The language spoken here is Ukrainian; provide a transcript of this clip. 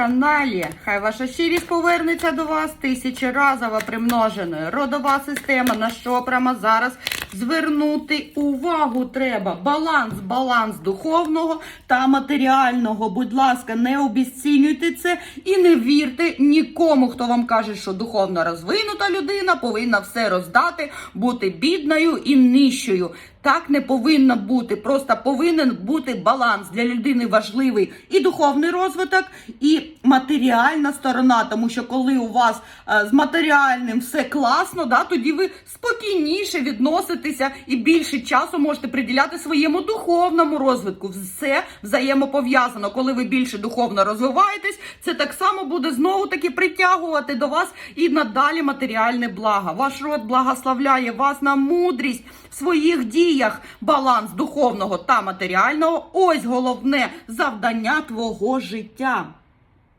каналі. Хай ваша щирість повернеться до вас тисячеразово примноженою. Родова система, на що прямо зараз звернути увагу треба. Баланс, баланс духовного та матеріального. Будь ласка, не обіцінюйте це і не вірте нікому, хто вам каже, що духовно розвинута людина повинна все роздати, бути бідною і нижчою. Так не повинно бути. Просто повинен бути баланс для людини важливий і духовний розвиток, і матеріальна сторона. Тому що коли у вас е, з матеріальним все класно, да, тоді ви спокійніше відноситеся і більше часу можете приділяти своєму духовному розвитку. Все взаємопов'язано. Коли ви більше духовно розвиваєтесь, це так само буде знову таки притягувати до вас і надалі матеріальне благо. Ваш род благословляє вас на мудрість своїх діях, баланс духовного та матеріального. Ось головне завдання твого життя.